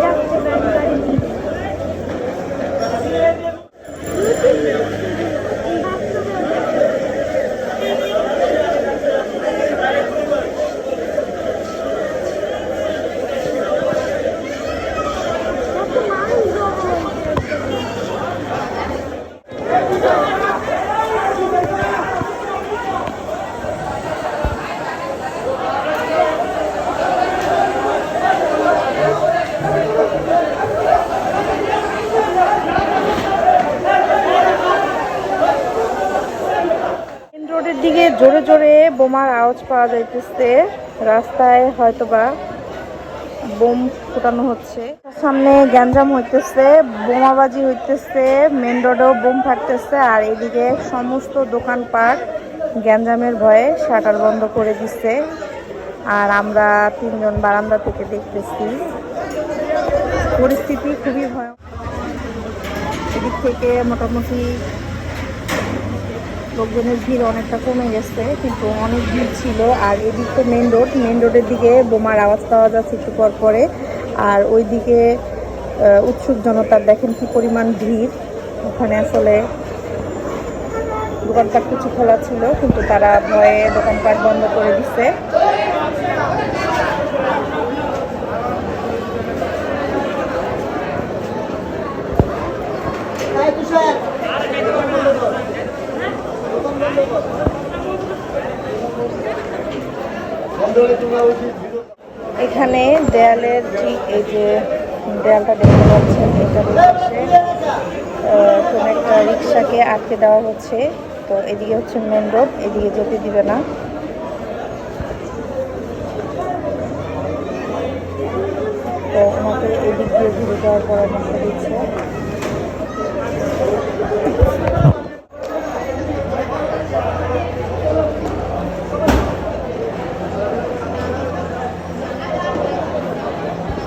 đang trên đây main দিকে জোরে জোরে বোমার আওয়াজ পাওয়া যাইতেছে। রাস্তায় হয়তোবা বোম ফুটানো হচ্ছে। সামনে গ্যাঞ্জাম হইতেছে, বোমাবাজি হইতেছে মেন রোডেও বোম ফাটতেছে আর এদিকে সমস্ত দোকানপাট গ্যাঞ্জামের ভয়ে শাটার বন্ধ করে দিচ্ছে আর আমরা তিনজন বারান্দা থেকে দেখতেছি। পরিস্থিতি খুবই ভয়ঙ্কর এদিক থেকে মোটামুটি লোকজনের ভিড় অনেকটা কমে গেছে কিন্তু অনেক ভিড় ছিল। আর এদিক তো মেন রোড মেন রোডের দিকে বোমার আওয়াজ পাওয়া যাচ্ছে একটু পর পরে। আর ওইদিকে আহ, উৎসুক জনতার দেখেন কি পরিমাণ ভিড়। ওখানে আসলে দোকানপাট কিছু খোলা ছিল কিন্তু তারা ভয়ে দোকানপাট বন্ধ করে দিচ্ছে এখানে দেয়ালের ঠিক এই যে দেয়ালটা দেখতে পাচ্ছেন পাশে আহ, কোনো একটা রিক্সাকে আটকে দেওয়া হচ্ছে। তো এদিকে হচ্ছে মেন রোড এদিকে যেতে দিবে না। তো আমাকে এদিক দিয়ে ঘুরে যাওয়ার পরামর্শ দিচ্ছে।